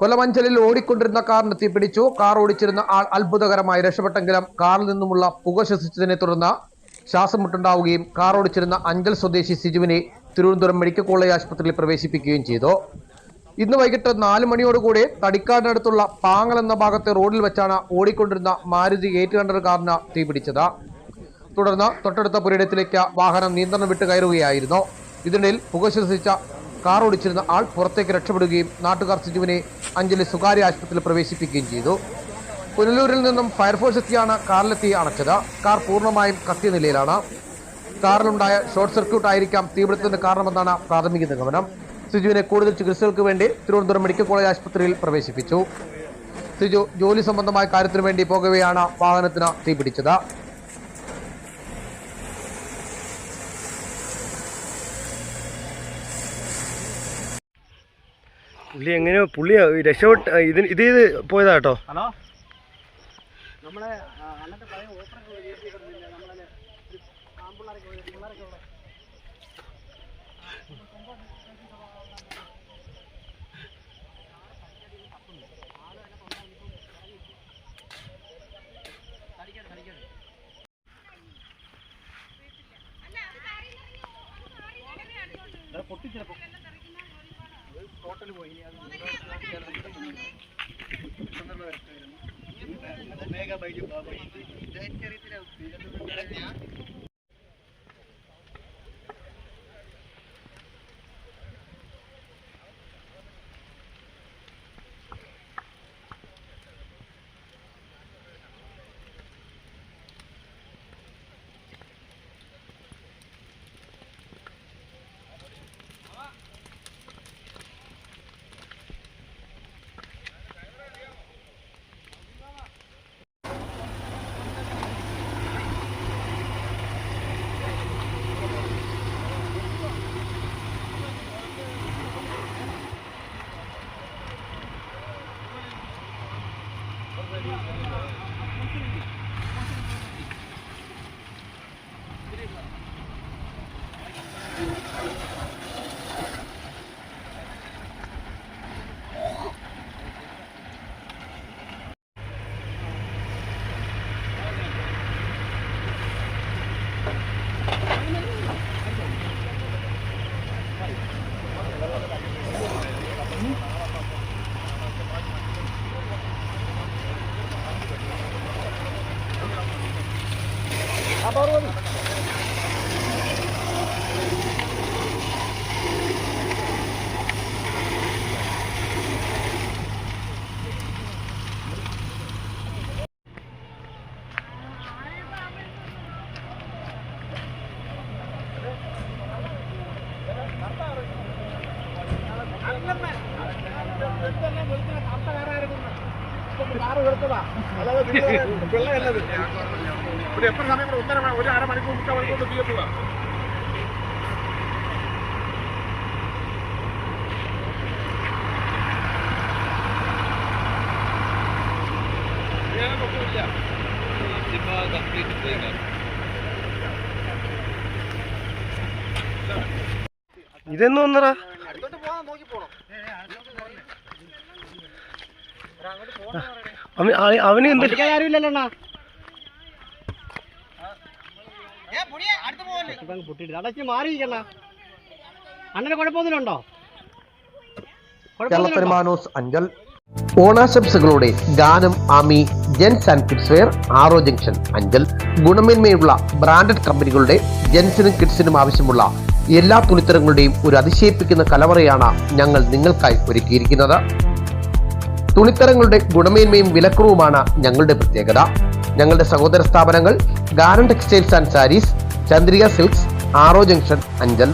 കൊല്ലമഞ്ചലിൽ ഓടിക്കൊണ്ടിരുന്ന കാറിന് തീപിടിച്ചു. കാർ ഓടിച്ചിരുന്ന ആൾ അത്ഭുതകരമായി രക്ഷപ്പെട്ടെങ്കിലും കാറിൽ നിന്നുമുള്ള പുക ശ്വസിച്ചതിനെ തുടർന്ന് ശ്വാസം മുട്ടുണ്ടാവുകയും കാർ ഓടിച്ചിരുന്ന അഞ്ചൽ സ്വദേശി സിജുവിനെ തിരുവനന്തപുരം മെഡിക്കൽ കോളേജ് ആശുപത്രിയിൽ പ്രവേശിപ്പിക്കുകയും ചെയ്തു. ഇന്ന് വൈകിട്ട് നാല് മണിയോടുകൂടി തടിക്കാടിനടുത്തുള്ള പാങ്ങൽ എന്ന ഭാഗത്തെ റോഡിൽ വെച്ചാണ് ഓടിക്കൊണ്ടിരുന്ന മാരുതി എയ്റ്റ് ഹൺഡ്രഡ് കാറിന് തീപിടിച്ചത്. തുടർന്ന് തൊട്ടടുത്ത പുരയിടത്തിലേക്ക് വാഹനം നിയന്ത്രണം വിട്ട് കയറുകയായിരുന്നു. ഇതിനിടയിൽ പുക ശ്വസിച്ച കാർ ഓടിച്ചിരുന്ന ആൾ പുറത്തേക്ക് രക്ഷപ്പെടുകയും നാട്ടുകാർ സിജുവിനെ അഞ്ജലി സ്വകാര്യ ആശുപത്രിയിൽ പ്രവേശിപ്പിക്കുകയും ചെയ്തു. പുനലൂരിൽ നിന്നും ഫയർഫോഴ്സ് എത്തിയാണ് കാറിലെത്തി അണച്ചത്. കാർ പൂർണമായും കത്തിയ നിലയിലാണ്. കാറിലുണ്ടായ ഷോർട്ട് സർക്യൂട്ട് ആയിരിക്കാം തീപിടുത്തത്തിന് കാരണമെന്നാണ് പ്രാഥമിക നിഗമനം. സിജുവിനെ കൂടുതൽ ചികിത്സകൾക്ക് വേണ്ടി തിരുവനന്തപുരം മെഡിക്കൽ കോളേജ് ആശുപത്രിയിൽ പ്രവേശിപ്പിച്ചു. സിജു ജോലി സംബന്ധമായ കാര്യത്തിനു വേണ്ടി പോകവെയാണ് വാഹനത്തിന് തീപിടിച്ചത്. പുള്ളി എങ്ങനെയോ പുള്ളി രക്ഷപ്പെട്ട് ഇത് ഇത് ഇത് പോയതാ കേട്ടോ. ഹലോ? നമ്മളെ അന്നത്തെ പഴയ ഓഫറൊക്കെ എഴുതിയിട്ടിരുന്നില്ല നമ്മളെ ആമ്പിള്ളേരൊക്കെ പിള്ളേരൊക്കെ ഉള്ള ഹോട്ടൽ പോയി അത് മേഘ ബൈജു ബാബു ഇത് পারবেন ഒരു ഇതെന്ന് വന്നടാ? അടുത്തോട്ട് നോക്കി പോണം. അവന് എന്ത് അണ്ണന് കുഴപ്പമൊന്നുമില്ലുണ്ടോ? അഞ്ചൽ. ഓണാശംസകളോടെ ഗാനം ആമി ജെൻസ് ആൻഡ് കിഡ്സ്വെയർ ആറോ ജംഗ്ഷൻ അഞ്ചൽ. ഗുണമേന്മയുള്ള ബ്രാൻഡഡ് കമ്പനികളുടെ ജെൻസിനും കിഡ്സിനും ആവശ്യമുള്ള എല്ലാ തുണിത്തരങ്ങളുടെയും ഒരു അതിശയിപ്പിക്കുന്ന കലവറയാണ് ഞങ്ങൾ നിങ്ങൾക്കായി ഒരുക്കിയിരിക്കുന്നത്. തുണിത്തരങ്ങളുടെ ഗുണമേന്മയും വിലക്കുറവുമാണ് ഞങ്ങളുടെ പ്രത്യേകത. ഞങ്ങളുടെ സഹോദര സ്ഥാപനങ്ങൾ ഗാരൻ textiles and sarees Chandrika silks ആറോ ജംഗ്ഷൻ അഞ്ചൽ.